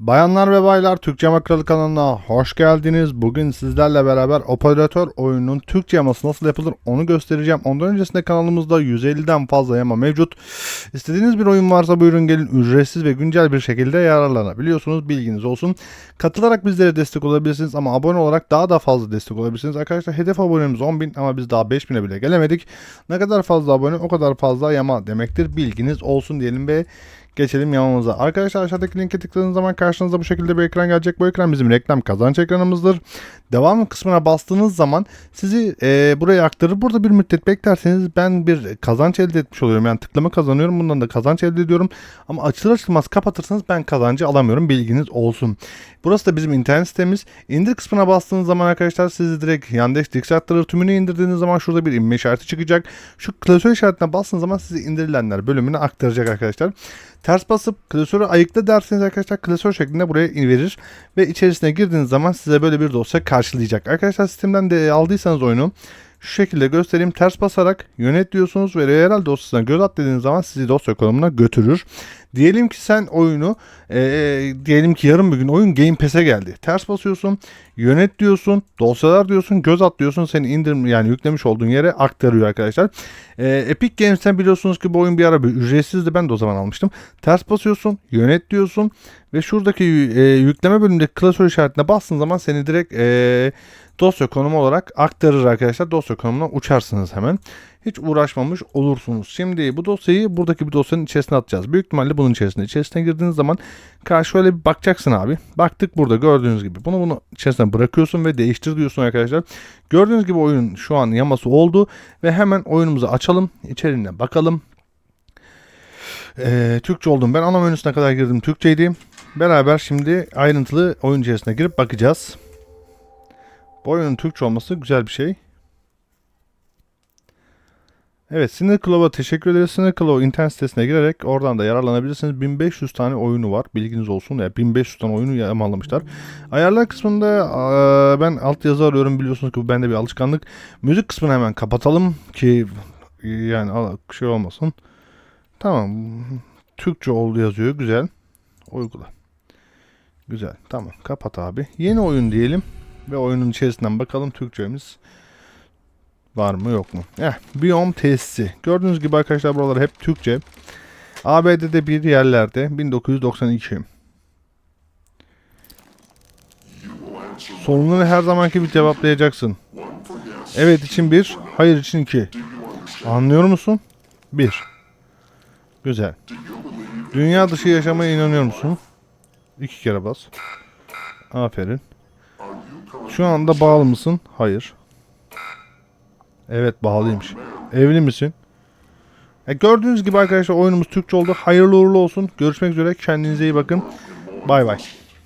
Bayanlar ve baylar Türkçe Makralı kanalına hoş geldiniz. Bugün sizlerle beraber operatör oyunun Türkçe yaması nasıl yapılır onu göstereceğim. Ondan öncesinde kanalımızda 150'den fazla yama mevcut. İstediğiniz bir oyun varsa buyurun gelin ücretsiz ve güncel bir şekilde yararlanabiliyorsunuz. Bilginiz olsun. Katılarak bizlere destek olabilirsiniz ama abone olarak daha da fazla destek olabilirsiniz. Arkadaşlar hedef abonemiz 10.000 ama biz daha 5.000'e bile gelemedik. Ne kadar fazla abone o kadar fazla yama demektir. Bilginiz olsun diyelim ve Geçelim yamamıza. Arkadaşlar aşağıdaki linke tıkladığınız zaman karşınıza bu şekilde bir ekran gelecek. Bu ekran bizim reklam kazanç ekranımızdır. Devam kısmına bastığınız zaman sizi e, buraya aktarır. Burada bir müddet beklerseniz ben bir kazanç elde etmiş oluyorum. Yani tıklama kazanıyorum. Bundan da kazanç elde ediyorum. Ama açılır açılmaz kapatırsanız ben kazancı alamıyorum. Bilginiz olsun. Burası da bizim internet sitemiz. İndir kısmına bastığınız zaman arkadaşlar sizi direkt Yandex Dix aktarır. Tümünü indirdiğiniz zaman şurada bir inme işareti çıkacak. Şu klasör işaretine bastığınız zaman sizi indirilenler bölümüne aktaracak arkadaşlar. Ters basıp klasörü ayıkla derseniz arkadaşlar klasör şeklinde buraya verir. Ve içerisine girdiğiniz zaman size böyle bir dosya karşılayacak. Arkadaşlar sistemden de aldıysanız oyunu şu şekilde göstereyim. Ters basarak yönet diyorsunuz ve real dosyasına göz at dediğiniz zaman sizi dosya konumuna götürür. Diyelim ki sen oyunu e, diyelim ki yarın bir gün oyun Game Pass'e geldi. Ters basıyorsun, yönet diyorsun, dosyalar diyorsun, göz at diyorsun. Seni indirim yani yüklemiş olduğun yere aktarıyor arkadaşlar. E, Epic Games'ten biliyorsunuz ki bu oyun bir ara bir ücretsizdi. Ben de o zaman almıştım. Ters basıyorsun, yönet diyorsun ve şuradaki e, yükleme bölümündeki klasör işaretine bastığın zaman seni direkt e, dosya konumu olarak aktarır arkadaşlar. Dosya konumuna uçarsınız hemen. Hiç uğraşmamış olursunuz. Şimdi bu dosyayı buradaki bir dosyanın içerisine atacağız. Büyük ihtimalle bunun içerisine. İçerisine girdiğiniz zaman karşı şöyle bir bakacaksın abi. Baktık burada gördüğünüz gibi. Bunu bunu içerisine bırakıyorsun ve değiştir diyorsun arkadaşlar. Gördüğünüz gibi oyun şu an yaması oldu. Ve hemen oyunumuzu açalım. İçeriğine bakalım. Ee, Türkçe oldum. Ben ana menüsüne kadar girdim. Türkçeydi. Beraber şimdi ayrıntılı oyun içerisine girip bakacağız. Bu oyunun Türkçe olması güzel bir şey. Evet Sinir Club'a teşekkür ederiz. Sinir Club internet sitesine girerek oradan da yararlanabilirsiniz. 1500 tane oyunu var. Bilginiz olsun. Ya 1500 tane oyunu yağmalamışlar. Ayarlar kısmında ben altyazı arıyorum. Biliyorsunuz ki bu bende bir alışkanlık. Müzik kısmını hemen kapatalım ki yani şey olmasın. Tamam. Türkçe oldu yazıyor. Güzel. Uygula. Güzel. Tamam. Kapat abi. Yeni oyun diyelim. Ve oyunun içerisinden bakalım Türkçemiz var mı yok mu? Eh, Biyom tesisi. Gördüğünüz gibi arkadaşlar buralar hep Türkçe. ABD'de bir yerlerde 1992. Sorunları her zamanki gibi cevaplayacaksın. Evet için bir, hayır için iki. Anlıyor musun? Bir. Güzel. Dünya dışı yaşamaya inanıyor musun? İki kere bas. Aferin. Şu anda bağlı mısın? Hayır. Evet bağlıymış. Evli misin? E, gördüğünüz gibi arkadaşlar oyunumuz Türkçe oldu. Hayırlı uğurlu olsun. Görüşmek üzere. Kendinize iyi bakın. Bay bay.